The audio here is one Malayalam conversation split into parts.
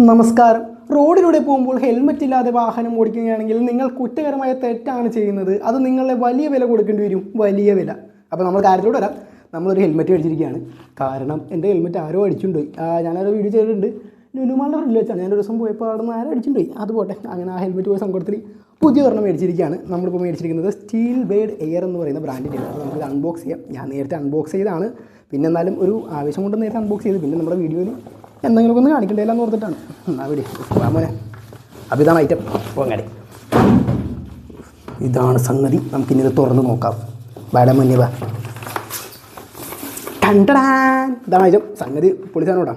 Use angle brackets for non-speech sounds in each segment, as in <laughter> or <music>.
നമസ്കാരം. റോഡിലൂടെ പോകുമ്പോൾ ഹെൽമറ്റ് ഇല്ലാതെ വാഹനം ഓടിക്കുകയാണെങ്കിൽ നിങ്ങൾ കുറ്റകരമായ തെറ്റാണ് ചെയ്യുന്നത്. അത് നിങ്ങളെ വലിയ വില കൊടുക്കേണ്ടി വരും. വലിയ വില. അപ്പോൾ നമ്മൾ കാര്യത്തിലൂടെ വരാം. നമ്മളൊരു ഹെൽമെറ്റ് മേടിച്ചിരിക്കുകയാണ്. കാരണം എന്റെ ഹെൽമെറ്റ് ആരോ അടിച്ചുകൊണ്ട് പോയി ആ, ഞാനൊരു വീഡിയോ ചെയ്തിട്ടുണ്ട്. ലുലുമാളുടെ ഫ്രണ്ടിൽ വെച്ചാണ്. ഞാനൊരു ദിവസം പോയപ്പോൾ അവിടെ നിന്ന് ആരോ അടിച്ചുകൊണ്ട് അത് പോട്ടെ. അങ്ങനെ ആ ഹെൽമെറ്റ് പോയ സങ്കടത്തിൽ പുതിയ ഒരെണ്ണം മേടിച്ചിരിക്കുകയാണ്. നമ്മളിപ്പോൾ മേടിച്ചിരിക്കുന്നത് സ്റ്റീൽ ബേഡ് എയർ എന്ന് പറയുന്ന ബ്രാൻഡിന്റെ അത് നമുക്ക് അൺബോക്സ് ചെയ്യാം. ഞാൻ നേരത്തെ അൺബോക്സ് ചെയ്താണ് പിന്നെ എന്നാലും ഒരു ആവശ്യം കൊണ്ട് നേരത്തെ അൺബോക്സ് ചെയ്ത്. പിന്നെ നമ്മുടെ വീഡിയോയിൽ എന്തെങ്കിലും ഒന്ന് കാണിക്കണ്ടേലെന്ന് ഓർത്തിട്ടാണ്. എന്നാ വിടി വാമോനെ അപ്പോൾ ഇതാണ് ഐറ്റം പോങ്ങാടി ഇതാണ് സംഗതി. നമുക്കിനി ഇത് തുറന്ന് നോക്കാം. വേടം മുന്നേ വാ. കണ്ടടാൻ ഇതാണ് ഐറ്റം സംഗതി പൊളിച്ചാനോടാ.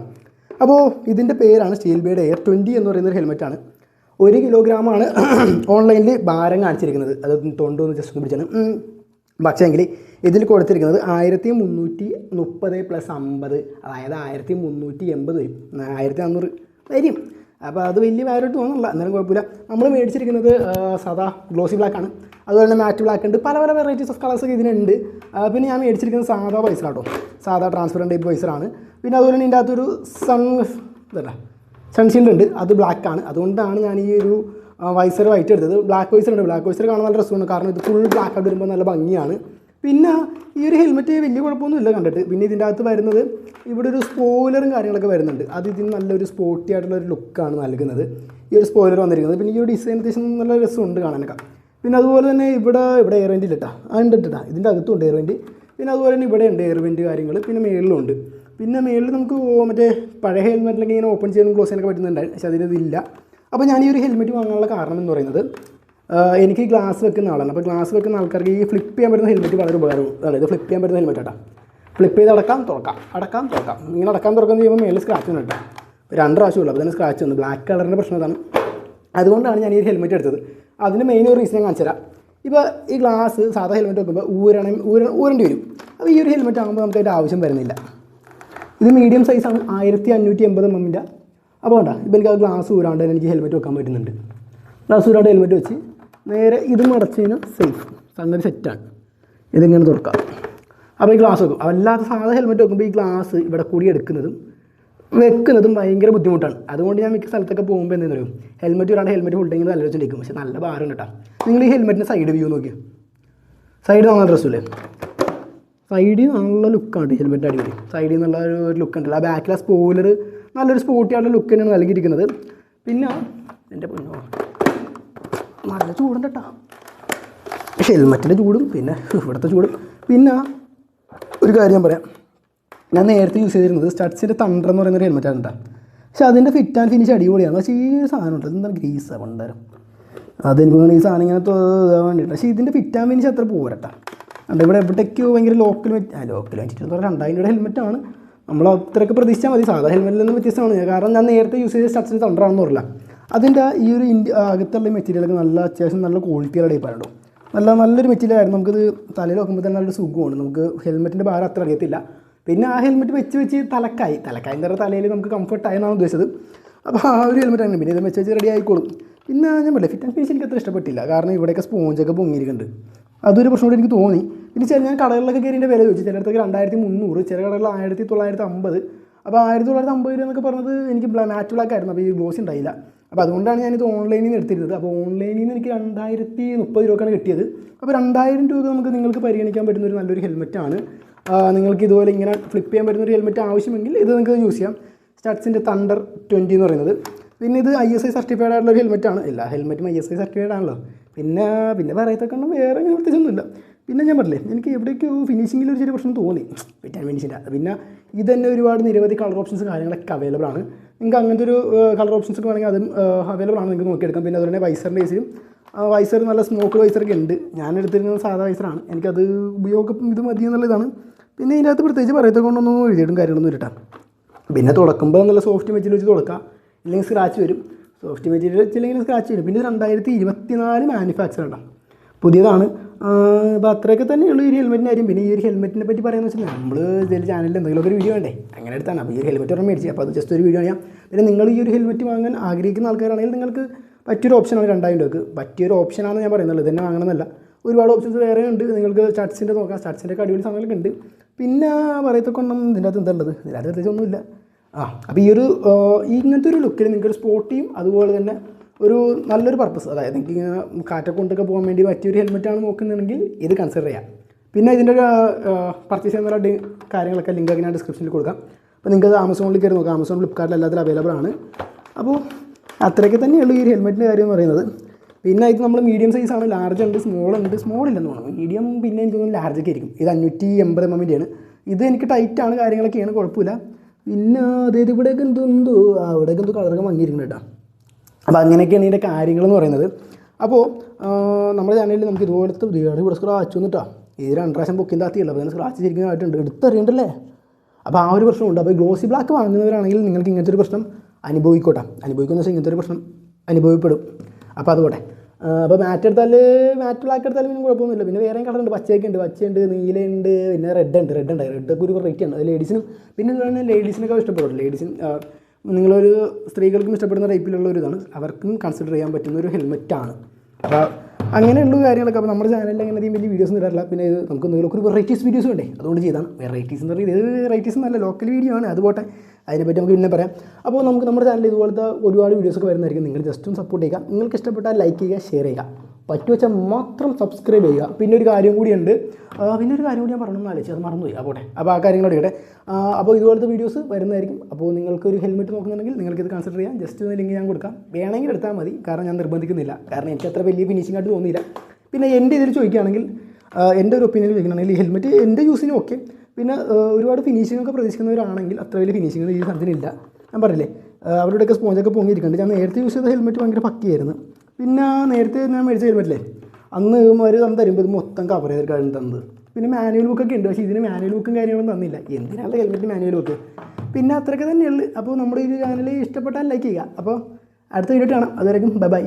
അപ്പോൾ ഇതിന്റെ പേരാണ് സ്റ്റീൽ ബേഡ് എയർ ട്വന്റി എന്ന് പറയുന്ന ഒരു ഹെൽമെറ്റാണ് ഒരു കിലോഗ്രാമാണ് ഓൺലൈനിൽ <clears throat> ഭാരം കാണിച്ചിരിക്കുന്നത്. അത് തൊണ്ടൊന്ന് ജസ്റ്റ് ഒന്ന് പിടിച്ചാണ്. പക്ഷേങ്കിൽ ഇതിൽ കൊടുത്തിരിക്കുന്നത് ആയിരത്തി മുന്നൂറ്റി മുപ്പത് പ്ലസ് അമ്പത് അതായത് ആയിരത്തി മുന്നൂറ്റി എൺപത് വരും. ആയിരത്തി അഞ്ഞൂറ് വരും. അപ്പോൾ അത് വലിയ വേറൊരു തോന്നുന്നില്ല. എന്നാലും കുഴപ്പമില്ല. നമ്മൾ മേടിച്ചിരിക്കുന്നത് സാധാ ഗ്ലോസി ബ്ലാക്ക് ആണ്. അതുപോലെ തന്നെ മാറ്റ് ബ്ലാക്ക് ഉണ്ട്. പല പല വെറൈറ്റീസ് ഓഫ് കളേഴ്സ് ഒക്കെ ഇതിനുണ്ട്. പിന്നെ ഞാൻ മേടിച്ചിരിക്കുന്നത് സാധാ പൈസ കേട്ടോ സാധാ ട്രാൻസ്പെറന്റ് ടൈപ്പ് പൈസറാണ് പിന്നെ അതുപോലെ തന്നെ ഇതിന്റെ അകത്തൊരു സൺ ഇതല്ല സൺഷീൽഡ് ഉണ്ട്. അത് ബ്ലാക്ക് ആണ്. അതുകൊണ്ടാണ് ഞാൻ ഈ ഒരു വൈസർ വൈറ്റ് എടുത്തത്. ബ്ലാക്ക് വൈസർ ഉണ്ട് ബ്ലാക്ക് വൈസർ കാണാൻ നല്ല രസമാണ്. കാരണം ഇത് ഫുൾ ബ്ലാക്ക് ആയിട്ട് വരുമ്പോൾ നല്ല ഭംഗിയാണ്. പിന്നെ ഈ ഒരു ഹെൽമെറ്റ് വലിയ കുഴപ്പമൊന്നുമില്ല കണ്ടിട്ട്. പിന്നെ ഇതിന്റെ അകത്ത് വരുന്നത് ഇവിടെ ഒരു സ്പോയിലറും കാര്യങ്ങളൊക്കെ വരുന്നുണ്ട്. അത് ഇതിന് നല്ലൊരു സ്പോർട്ടി ആയിട്ടുള്ള ഒരു ലുക്കാണ് നൽകുന്നത്. ഈ ഒരു സ്പോയിലർ വന്നിരിക്കുന്നത്. പിന്നെ ഈ ഒരു ഡിസൈൻ അത്യാവശ്യം നല്ല രസമുണ്ട് കാണാനൊക്കെ. പിന്നെ അതുപോലെ തന്നെ ഇവിടെ ഇവിടെ എയർ വെന്റ് ഇല്ലട്ടാ ഉണ്ട് ഇട്ടാ ഇതിന്റെ അകത്തുണ്ട് എയർ വെന്റ് പിന്നെ അതുപോലെ തന്നെ ഇവിടെ ഉണ്ട് എയർ വെന്റ് കാര്യങ്ങൾ പിന്നെ മേളിലും ഉണ്ട് പിന്നെ മേളിൽ നമുക്ക് മറ്റേ പഴയ ഹെൽമെറ്റിലൊക്കെ ഇങ്ങനെ ഓപ്പൺ ചെയ്യാനും ക്ലോസ് ചെയ്യാനൊക്കെ പറ്റുന്നുണ്ടായി. പക്ഷേ അതിലിതില്ല. അപ്പോൾ ഞാൻ ഈ ഒരു ഹെൽമെറ്റ് വാങ്ങാനുള്ള കാരണം എന്ന് പറയുന്നത് എനിക്ക് ഗ്ലാസ് വെക്കുന്ന ആളാണ്. അപ്പോൾ ഗ്ലാസ് വെക്കുന്ന ആൾക്കാർക്ക് ഈ ഫ്ലിപ്പ് ചെയ്യാൻ പറ്റുന്ന ഹെൽമെറ്റ് വളരെ ഉപകാരം ഇത് ഫ്ലിപ്പ് ചെയ്യാൻ പറ്റുന്ന ഹെൽമെറ്റ് ആട്ടാ. ഫ്ലിപ്പ് ചെയ്ത് അടക്കാം തുറക്കാം. അടക്കാം തുറക്കാം. ഇങ്ങനെ അടക്കാം തുറക്കാൻ ചെയ്യുമ്പോൾ മേളിൽ സ്ക്രാച്ച് വന്നു കേട്ടോ രണ്ട് പ്രാവശ്യമുള്ളൂ അപ്പോൾ തന്നെ സ്ക്രാച്ച് വന്നു. ബ്ലാക്ക് കളറിന്റെ പ്രശ്നം അതാണ്. അതുകൊണ്ടാണ് ഞാൻ ഈ ഹെൽമെറ്റ് എടുത്തത്. അതിന് മെയിൻ ഒരു റീസൺ ഞാൻ കാണിച്ചു തരാം. ഇപ്പോൾ ഈ ഗ്ലാസ് സാധാ ഹെൽമെറ്റ് വെക്കുമ്പോൾ ഊരണം ഊര ഊരേണ്ടി വരും. അപ്പോൾ ഈ ഒരു ഹെൽമെറ്റ് ആകുമ്പോൾ നമുക്ക് അതിന്റെ ആവശ്യം വരുന്നില്ല. ഇത് മീഡിയം സൈസാണ് ആയിരത്തി അഞ്ഞൂറ്റി എൺപത് എം എമ്മിന്റെ അപ്പോൾ വേണ്ട ഇപ്പം എനിക്ക് ആ ഗ്ലാസ് ഊരാണ്ട് എനിക്ക് ഹെൽമെറ്റ് വെക്കാൻ പറ്റുന്നുണ്ട്. ഗ്ലാസ് ഊരാണ്ട് ഹെൽമെറ്റ് വെച്ച് നേരെ ഇത് മടച്ച് കഴിഞ്ഞാൽ സേഫ് സംഗതി സെറ്റാണ് ഇതിങ്ങനെ തുറക്കാം. അപ്പോൾ ഈ ഗ്ലാസ് വെക്കും. അല്ലാത്ത സാധാ ഹെൽമെറ്റ് വെക്കുമ്പോൾ ഈ ഗ്ലാസ് ഇവിടെ കൂടി എടുക്കുന്നതും വെക്കുന്നതും ഭയങ്കര ബുദ്ധിമുട്ടാണ്. അതുകൊണ്ട് ഞാൻ മിക്ക സ്ഥലത്തൊക്കെ പോകുമ്പോൾ എന്തെന്ന് പറയും ഹെൽമെറ്റ് വരാണ്ട് ഹെൽമെറ്റ് ഹോൾഡിങ്ങിൽ നല്ല വെച്ചിരിക്കും പക്ഷേ നല്ല ഭാരം കേട്ടോ നിങ്ങൾ ഈ ഹെൽമെറ്റിന്റെ സൈഡ് വ്യൂ നോക്കിയാൽ സൈഡ് നല്ല ഡ്രസ്സില്ലേ സൈഡിൽ നല്ല ലുക്കാണ് ഹെൽമെറ്റ് അടിപൊളി. സൈഡിൽ നല്ല ഒരു ലുക്ക് ഉണ്ടല്ലോ. ആ ബാക്കിലെ സ്പോയിലർ നല്ലൊരു സ്പോർട്ടി ആയിട്ടുള്ള ലുക്ക് തന്നെയാണ് നൽകിയിരിക്കുന്നത്. പിന്നെ എന്റെ പൊന്നോ നല്ല ചൂടുണ്ട് കേട്ടോ ഹെൽമെറ്റിന്റെ ചൂടും പിന്നെ ഇവിടുത്തെ ചൂടും. പിന്നെ ഒരു കാര്യം പറയാം. ഞാൻ നേരത്തെ യൂസ് ചെയ്തിരുന്നത് സ്റ്റഡ്സിന്റെ തണ്ടർ എന്ന് പറയുന്ന ഒരു ഹെൽമെറ്റാണ് കേട്ടോ പക്ഷേ അതിന്റെ ഫിറ്റ് ആൻഡ് ഫിനിഷ് അടിപൊളിയാണ്. പക്ഷേ ഈ ഒരു സാധനം ഉണ്ട് എന്താണ് ഗ്രീസാണ് പണ്ടാരം അതെനിക്ക് ഈ സാധനം ഇങ്ങനെ തോന്നാൻ വേണ്ടിയിട്ട് പക്ഷേ ഇതിന്റെ ഫിറ്റ് ആൻഡ് ഫിനിഷ് അത്ര പോരട്ടാ. അതുകൊണ്ട് ഇവിടെ എവിടേക്കോ ഭയങ്കര ലോക്കൽ ആ ലോക്കൽ വെച്ചിട്ട് എന്ന് രണ്ടായിരം രൂപയുടെ ഹെൽമെറ്റാണ് നമ്മൾ അത്രയൊക്കെ പ്രതീക്ഷിച്ചാൽ മതി. സാധാ ഹെൽമെറ്റിൽ നിന്ന് വ്യത്യസ്തമാണ്. കാരണം ഞാൻ നേരത്തെ യൂസ് ചെയ്ത സ്റ്റഡ്സിന് തണ്ടറാണെന്ന് പറയില്ല അതിന്റെ ഈ ഒരു ഇന്ത്യ അകത്തുള്ള മെറ്റീരിയലൊക്കെ നല്ല അത്യാവശ്യം നല്ല ക്വാളിറ്റിയുള്ള ടൈപ്പായിരുന്നു നല്ല നല്ലൊരു മെറ്റീരിയൽ ആയിരുന്നു. നമുക്കിത് തലയിൽ വെക്കുമ്പോൾ തന്നെ നല്ലൊരു സുഖമാണ്. നമുക്ക് ഹെൽമെറ്റിന്റെ ഭാരം അത്ര അറിയത്തില്ല. പിന്നെ ആ ഹെൽമെറ്റ് വെച്ച് വെച്ച് തലക്കായി. തലക്കായി എന്ന് തലയിൽ നമുക്ക് കംഫർട്ടായി എന്നാണ് ഉദ്ദേശിച്ചത്. അപ്പോൾ ആ ഒരു ഹെൽമെറ്റ് ആണ് പിന്നെ ഇത് വെച്ച് വെച്ച് റെഡി ആയിക്കോളും. പിന്നെ ഞാൻ പറയാം ഫിറ്റ് ആൻഡ് ഫീസ് എനിക്ക് അത്ര ഇഷ്ടപ്പെട്ടില്ല. കാരണം ഇവിടെയൊക്കെ സ്പോഞ്ചൊക്കെ പൊങ്ങിയിരിക്കുന്നുണ്ട്. അതൊരു പ്രശ്നം കൂടി എനിക്ക് തോന്നി. പിന്നെ ചില ഞാൻ കടകളിലൊക്കെ കയറി എന്റെ വില ചോദിച്ചു. ചിലയിടത്തൊക്കെ രണ്ടായിരത്തി മുന്നൂറ് ചില കടകളിൽ ആയിരത്തി തൊള്ളായിരത്തി അമ്പത്. അപ്പോൾ ആയിരത്തി തൊള്ളായിരത്തി അമ്പത് രൂപ എന്നൊക്കെ പറഞ്ഞത് എനിക്ക് മാറ്റ് ബ്ലാക്ക് ആയിരുന്നു. അപ്പോൾ ഈ ഗ്ലോസ് ഉണ്ടായില്ല. അപ്പോൾ അതുകൊണ്ടാണ് ഞാനിത് ഓൺലൈനിൽ നിന്ന് എടുത്തിരുന്നത്. അപ്പോൾ ഓൺലൈനിൽ നിന്ന് എനിക്ക് രണ്ടായിരത്തി മുപ്പത് രൂപക്കാണ് കിട്ടിയത്. അപ്പോൾ രണ്ടായിരം രൂപ നമുക്ക് നിങ്ങൾക്ക് പരിഗണിക്കാൻ പറ്റുന്ന ഒരു നല്ലൊരു ഹെൽമെറ്റാണ് നിങ്ങൾക്ക് ഇതുപോലെ ഇങ്ങനെ ഫ്ലിപ്പ് ചെയ്യാൻ പറ്റുന്ന ഒരു ഹെൽമെറ്റ് ആവശ്യമെങ്കിൽ ഇത് നിങ്ങൾക്ക് യൂസ് ചെയ്യാം. സ്റ്റാറ്റ്സിന്റെ തണ്ടർ ട്വന്റി എന്ന് പറയുന്നത്. പിന്നെ ഇത് ഐ എസ് ഐ സർട്ടിഫൈഡ് ആയിട്ടുള്ള ഒരു ഹെൽമെറ്റാണ് എല്ലാ ഹെൽമെറ്റും ഐ എസ് ഐ സർട്ടിഫൈഡ് ആണല്ലോ. പിന്നെ പിന്നെ പറയത്തക്കണം വേറെ പ്രത്യേകിച്ചൊന്നുമില്ല. പിന്നെ ഞാൻ പറഞ്ഞില്ലേ എനിക്ക് എവിടേക്കോ ഫിനിഷിങ്ങിൽ ഒരു ചെറിയ പ്രശ്നം തോന്നി. വിറ്റാൻ ഫിനിഷിന്റെ പിന്നെ ഇത് തന്നെ ഒരുപാട് നിരവധി കളർ ഓപ്ഷൻസ് കാര്യങ്ങളൊക്കെ അവൈലബിൾ ആണ്. നിങ്ങൾക്ക് അങ്ങനത്തെ ഒരു കളർ ഓപ്ഷൻസ് ഒക്കെ വേണമെങ്കിൽ അതും അവൈലബിൾ ആണ് നിങ്ങൾക്ക് നോക്കിയെടുക്കാം. പിന്നെ അതുപോലെ വൈസറിന്റെ കേസിലും വൈസർ നല്ല സ്മോക്ക് വൈസറൊക്കെ ഉണ്ട്. ഞാൻ എടുത്തിരുന്നത് സാധാ വൈസറാണ് എനിക്കത് ഉപയോഗം ഇത് മതി എന്നുള്ളതാണ് പിന്നെ ഇതിനകത്ത് പ്രത്യേകിച്ച് പറയത്തെ കൊണ്ടൊന്നും എഴുതിയിട്ടും കാര്യങ്ങളൊന്നും ഇരട്ടാം പിന്നെ തുടക്കുമ്പോൾ നല്ല സോഫ്റ്റ് മെറ്റീരിയൽ വെച്ച് തുടക്കുക ഇല്ലെങ്കിൽ സ്ക്രാച്ച് വരും. സോഫ്റ്റ് മെറ്റീരിയൽ വെച്ചില്ലെങ്കിൽ സ്ക്രാച്ച് വരും. പിന്നെ രണ്ടായിരത്തി ഇരുപത്തി നാല് മാനുഫാക്ചർ ഉണ്ടാവും പുതിയതാണ്. അപ്പോൾ അത്രയൊക്കെ തന്നെയുള്ളൂ ഈ ഒരു ഹെൽമെറ്റിന്റെ കാര്യം. പിന്നെ ഈ ഒരു ഹെൽമെറ്റിനെ പറ്റി പറയുന്നത് വെച്ചാൽ നമ്മൾ ഇതിൽ ചാനലിൽ എന്തെങ്കിലും ഒരു വീഡിയോ വേണ്ടേ അങ്ങനെ എടുത്താണ്. അപ്പോൾ ഈ ഒരു ഹെൽമെറ്റ് ഒരെണ്ണം മേടിച്ചു. അപ്പോൾ അത് ജസ്റ്റ് ഒരു വീഡിയോ ആണ് പിന്നെ നിങ്ങൾ ഈ ഒരു ഹെൽമെറ്റ് വാങ്ങാൻ ആഗ്രഹിക്കുന്ന ആൾക്കാരാണെങ്കിൽ നിങ്ങൾക്ക് പറ്റിയൊരു ഓപ്ഷനാണ് രണ്ടായിരം രൂപക്ക്. പറ്റിയൊരു ഓപ്ഷനാണെന്ന് ഞാൻ പറയുന്നുള്ളൂ. ഇതന്നെ വാങ്ങണമെന്നല്ല. ഒരുപാട് ഓപ്ഷൻസ് വേറെ ഉണ്ട്. നിങ്ങൾക്ക് സ്റ്റാറ്റ്സിന്റെ നോക്കാം. ഒക്കെ അടിപൊളി സാധനങ്ങളൊക്കെ ഉണ്ട്. പിന്നെ പറയത്തൊക്കെ ഒന്നും ഇതിന്റെ അകത്ത് എന്തുള്ളത് ഇതിനകത്ത് പ്രത്യേകിച്ചൊന്നുമില്ല ആ അപ്പോൾ ഈ ഒരു ഇങ്ങനത്തെ ഒരു ലുക്കിൽ നിങ്ങൾക്ക് സ്പോർട്ടിയും അതുപോലെ തന്നെ ഒരു നല്ലൊരു പർപ്പസ് അതായത് എനിക്ക് കാറ്റൊക്കെ കൊണ്ടൊക്കെ പോകാൻ വേണ്ടി പറ്റിയൊരു ഹെൽമെറ്റാണ് നോക്കുന്നതെങ്കിൽ ഇത് കൺസിഡർ ചെയ്യാം. പിന്നെ ഇതിന്റെ പർച്ചേസ് ചെയ്യുന്ന കാര്യങ്ങളൊക്കെ ലിങ്ക് ഞാൻ ഡിസ്ക്രിപ്ഷനിൽ കൊടുക്കാം. അപ്പോൾ നിങ്ങൾക്ക് ആമസോണിൽ കയറി നോക്കാം. ആമസോൺ ഫ്ലിപ്കാർട്ടിൽ എല്ലാത്തിലും അവൈലബിൾ ആണ്. അപ്പോൾ അത്രയൊക്കെ തന്നെയുള്ളൂ ഈ ഹെൽമെറ്റിന്റെ കാര്യം എന്ന് പറയുന്നത്. പിന്നെ ഇത് നമ്മൾ മീഡിയം സൈസ് ആണ്. ലാർജ് ഉണ്ട് സ്മോൾ ഉണ്ട്. സ്മോൾ ഇല്ലെന്ന് തോന്നുന്നു മീഡിയം പിന്നെ എനിക്ക് തോന്നുന്നു ലാർജ് ഒക്കെ ആയിരിക്കും. ഇത് അഞ്ഞൂറ്റി എൺപത് എം എമ്മിന്റെയാണ് ഇത് എനിക്ക് ടൈറ്റാണ് കാര്യങ്ങളൊക്കെയാണ് കുഴപ്പമില്ല. പിന്നെ അതായത് ഇവിടെയൊക്കെ എന്തോ എന്തോ അവിടെയൊക്കെ എന്തോ കളറൊക്കെ മങ്ങിയിരിക്കുന്നു കേട്ടോ. അപ്പോൾ അങ്ങനെയൊക്കെയാണ് ഇതിന്റെ കാര്യങ്ങളെന്ന് പറയുന്നത്. അപ്പോൾ നമ്മുടെ ചാനലിൽ നമുക്ക് ഇതുപോലത്തെ വീട് ഇവിടെ സ്ക്രാച്ച് വന്നിട്ടാ. ഇത് രണ്ട് പ്രാവശ്യം ബുക്കിംഗ് താത്തിയുള്ളൂ അപ്പോൾ സ്ക്രാച്ച് ശരിക്കുന്നതായിട്ടുണ്ട് എടുത്തറിയണ്ടല്ലേ? അപ്പോൾ ആ ഒരു പ്രശ്നമുണ്ട്. അപ്പോൾ ഗ്ലോസി ബ്ലാക്ക് വാങ്ങുന്നവരാണെങ്കിൽ നിങ്ങൾക്ക് ഇങ്ങനത്തെ ഒരു പ്രശ്നം അനുഭവിക്കോട്ടെ. അനുഭവിക്കുന്ന വെച്ചാൽ ഇങ്ങനത്തെ ഒരു പ്രശ്നം അനുഭവപ്പെടും. അപ്പോൾ അതുപോട്ടെ. അപ്പോൾ മാറ്റ് എടുത്താൽ മാറ്റ് ബ്ലാക്ക് എടുത്താലും പിന്നെ കുഴപ്പമൊന്നുമില്ല. പിന്നെ വേറെ കളറുണ്ട് പച്ചയൊക്കെ ഉണ്ട് പച്ചയുണ്ട് നീലയുണ്ട് പിന്നെ റെഡ് ഉണ്ട്. റെഡ് ഉണ്ട് റെഡ് ഒക്കെ ഒരു വെറൈറ്റി ഉണ്ട് അത് ലേഡീസിനും പിന്നെ എന്താണ് ലേഡീസിനൊക്കെ ഇഷ്ടപ്പെടും. ലേഡീസിന് നിങ്ങളൊരു സ്ത്രീകൾക്കും ഇഷ്ടപ്പെടുന്ന ടൈപ്പിലുള്ള ഒരു ഇതാണ് അവർക്കും കൺസിഡർ ചെയ്യാൻ പറ്റുന്ന ഒരു ഹെൽമെറ്റാണ് അപ്പോൾ അങ്ങനെയുള്ള കാര്യങ്ങളൊക്കെ അപ്പോൾ നമ്മുടെ ചാനലിൽ അങ്ങനെ അധികം വലിയ വീഡിയോസ് ഇടാറില്ല. പിന്നെ ഇത് നമുക്ക് എന്തെങ്കിലും ഒരു വെറൈറ്റീസ് വീഡിയോസ് വേണ്ടേ? അതുകൊണ്ട് ചെയ്താണ്. വെറൈറ്റീസ് എന്ന് പറയുന്നത് ഇത് വെറൈറ്റീസ് എന്നല്ല ലോക്കൽ വീഡിയോ ആണ്. അതുപോട്ടെ അതിനെപ്പറ്റി നമുക്ക് പിന്നെ പറയാം. അപ്പോൾ നമുക്ക് നമ്മുടെ ചാനലിൽ ഇതുപോലത്തെ ഒരുപാട് വീഡിയോസൊക്കെ വരുന്നതായിരിക്കും. നിങ്ങൾ ജസ്റ്റും സപ്പോർട്ട് ചെയ്യുക. നിങ്ങൾക്ക് ഇഷ്ടപ്പെട്ടാൽ ലൈക്ക് ചെയ്യുക ഷെയർ ചെയ്യുക. പറ്റുവെച്ചാൽ മാത്രം സബ്സ്ക്രൈബ് ചെയ്യുക. പിന്നെ ഒരു കാര്യം കൂടിയുണ്ട്. പിന്നെ ഒരു കാര്യം കൂടി ഞാൻ പറഞ്ഞു ആലോചിച്ച്. അത് മറന്നുപോയി. അപ്പോൾ അപ്പോൾ ആ കാര്യങ്ങളോട് കൂടി അപ്പോൾ ഇതുപോലത്തെ വീഡിയോസ് വരുന്നതായിരിക്കും. അപ്പോൾ നിങ്ങൾക്ക് ഒരു ഹെൽമെറ്റ് നോക്കുന്നുണ്ടെങ്കിൽ നിങ്ങൾക്ക് ഇത് കൺസിഡർ ചെയ്യാം. ജസ്റ്റ് ഒന്ന് ലിങ്ക് ഞാൻ കൊടുക്കാം. വേണമെങ്കിൽ എടുത്താൽ മതി. കാരണം ഞാൻ നിർബന്ധിക്കുന്നില്ല. കാരണം എനിക്ക് അത്ര വലിയ ഫിനിഷിംഗ് ആയിട്ട് തോന്നിയില്ല. പിന്നെ എന്റെ ഇതിൽ ചോദിക്കുകയാണെങ്കിൽ എന്റെ ഒരു ഒപ്പീനിയൻ ചോദിക്കുകയാണെങ്കിൽ ഈ ഹെൽമെറ്റ് എന്റെ യൂസിന് ഓക്കെ പിന്നെ ഒരുപാട് ഫിനിഷിംഗ് ഒക്കെ പ്രതീക്ഷിക്കുന്നവരാണെങ്കിൽ അത്ര വലിയ ഫിനിഷിംഗ് ഈ സാധനത്തിനില്ല. ഞാൻ പറഞ്ഞില്ലേ? അവരുടെയൊക്കെ സ്പോഞ്ചൊക്കെ പൊങ്ങിയിരിക്കുന്നുണ്ട്. ഞാൻ നേരത്തെ യൂസ് ചെയ്ത ഹെൽമെറ്റ് ഭയങ്കര പക്കിയായിരുന്നു. പിന്നെ നേരത്തെ ഞാൻ മേടിച്ച് ഹെൽമെറ്റില്ലേ അന്ന് ഒരു തന്നെ തരുമ്പോൾ ഇത് മൊത്തം കവർ ചെയ്തിട്ടാണ് തന്നത്. പിന്നെ മാനുവൽ ബുക്കൊക്കെ ഉണ്ട്. പക്ഷേ ഇതിന് മാനുവൽ ബുക്കും കാര്യങ്ങളൊന്നും തന്നില്ല. എന്തിനാണ് ഹെൽമെറ്റ് മാനുവൽ ബുക്ക് പിന്നെ അത്രയൊക്കെ തന്നെയുള്ളൂ. അപ്പോൾ നമ്മുടെ ഈ ചാനൽ ഇഷ്ടപ്പെട്ടാൽ ലൈക്ക് ചെയ്യുക. അപ്പോൾ അടുത്ത വീഡിയോ കാണാം. അതുവരെയും ബൈ ബൈ